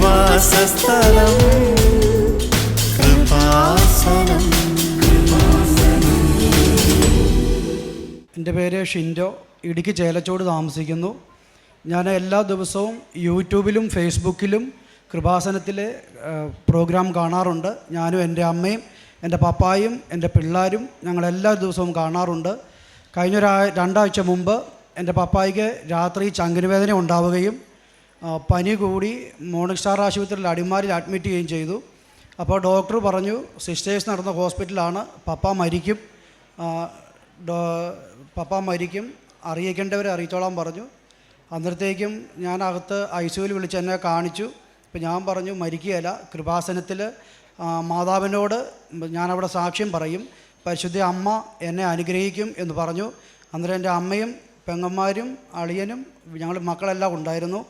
വാസസ്ഥലം. കൃപാസനം. എന്റെ പേര് ഷിൻഡോ. ഇടുക്കി ചേലച്ചോട് താമസിക്കുന്നു. ഞാൻ എല്ലാ ദിവസവും യൂട്യൂബിലും ഫേസ്ബുക്കിലും കൃപാസനത്തിലെ പ്രോഗ്രാം കാണാറുണ്ട്. ഞാനും എന്റെ അമ്മയും എന്റെ പപ്പായും എന്റെ പിള്ളേരും ഞങ്ങൾ എല്ലാ ദിവസവും കാണാറുണ്ട്. കഴിഞ്ഞൊരാ രണ്ടാഴ്ച മുമ്പ് എന്റെ പപ്പായിക്ക് രാത്രി ചങ്കിനുവേദന ഉണ്ടാവുകയും പനി കൂടി മോർണിംഗ് സ്റ്റാർ ആശുപത്രിയിൽ അടിമാലിൽ അഡ്മിറ്റ് ചെയ്യുകയും ചെയ്തു. അപ്പോൾ ഡോക്ടർ പറഞ്ഞു സിസ്റ്റേഴ്സ് നടന്ന ഹോസ്പിറ്റലാണ് പപ്പ മരിക്കും. പപ്പ മരിക്കും. അറിയിക്കേണ്ടവരെ അറിയിച്ചോളാൻ പറഞ്ഞു. അന്നേരത്തേക്കും ഞാൻ അകത്ത് ഐ സിയുവിൽ വിളിച്ച് എന്നെ കാണിച്ചു. ഇപ്പം ഞാൻ പറഞ്ഞു മരിക്കുകയല്ല. കൃപാസനത്തിൽ മാതാവിനോട് ഞാനവിടെ സാക്ഷ്യം പറയും. പരിശുദ്ധ അമ്മ എന്നെ അനുഗ്രഹിക്കും എന്ന് പറഞ്ഞു. അന്നേരം എന്റെ അമ്മയും പെങ്ങന്മാരും അളിയനും ഞങ്ങൾ മക്കളെല്ലാം ഉണ്ടായിരുന്നു.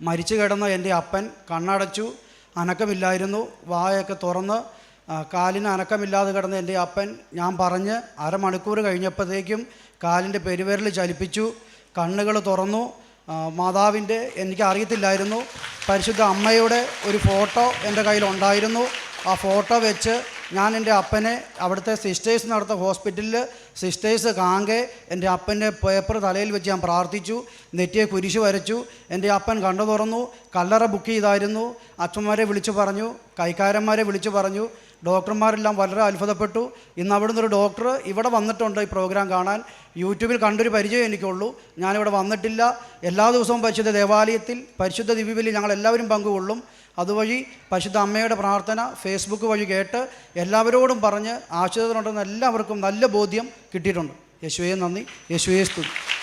മരിച്ചു കിടന്ന എന്റെ അപ്പൻ കണ്ണടച്ചു അനക്കമില്ലായിരുന്നു. വായൊക്കെ തുറന്ന് കാലിന് അനക്കമില്ലാതെ കിടന്ന എന്റെ അപ്പൻ ഞാൻ പറഞ്ഞ് അരമണിക്കൂർ കഴിഞ്ഞപ്പോഴത്തേക്കും കാലിന്റെ പെരുവിരൽ ചലിപ്പിച്ചു കണ്ണുകൾ തുറന്നു. മാതാവിന്റെ എനിക്ക് അറിയത്തില്ലായിരുന്നു. പരിശുദ്ധ അമ്മയുടെ ഒരു ഫോട്ടോ എന്റെ കയ്യിലുണ്ടായിരുന്നു. ആ ഫോട്ടോ വെച്ച് ഞാൻ എന്റെ അപ്പനെ അവിടുത്തെ സിസ്റ്റേഴ്സ് നടത്ത ഹോസ്പിറ്റലിൽ സിസ്റ്റേഴ്സ് കാങ്കെ എന്റെ അപ്പന്റെ പേപ്പർ തലയിൽ വെച്ച് ഞാൻ പ്രാർത്ഥിച്ചു. നെറ്റിയെ കുരിശ് വരച്ചു. എന്റെ അപ്പൻ കണ്ടു തുറന്നു. കല്ലറ ബുക്ക് ചെയ്തായിരുന്നു. അച്ഛന്മാരെ വിളിച്ചു പറഞ്ഞു. കൈക്കാരന്മാരെ വിളിച്ചു പറഞ്ഞു. ഡോക്ടർമാരെല്ലാം വളരെ അത്ഭുതപ്പെട്ടു. ഇന്ന് അവിടുന്ന് ഒരു ഡോക്ടർ ഇവിടെ വന്നിട്ടുണ്ട് ഈ പ്രോഗ്രാം കാണാൻ. യൂട്യൂബിൽ കണ്ടൊരു പരിചയം എനിക്കുള്ളൂ. ഞാനിവിടെ വന്നിട്ടില്ല. എല്ലാ ദിവസവും പരിശുദ്ധ ദേവാലയത്തിൽ പരിശുദ്ധ ദിവ്യബലി ഞങ്ങൾ എല്ലാവരും പങ്കുകൊള്ളും. അതുവഴി പരിശുദ്ധ അമ്മയുടെ പ്രാർത്ഥന ഫേസ്ബുക്ക് വഴി കേട്ട് എല്ലാവരോടും പറഞ്ഞ് ആശ്രിതരുണ്ടെന്ന് എല്ലാവർക്കും നല്ല ബോധ്യം കിട്ടിയിട്ടുണ്ട്. യേശുവേ നന്ദി. യേശുവേ സ്തുതി.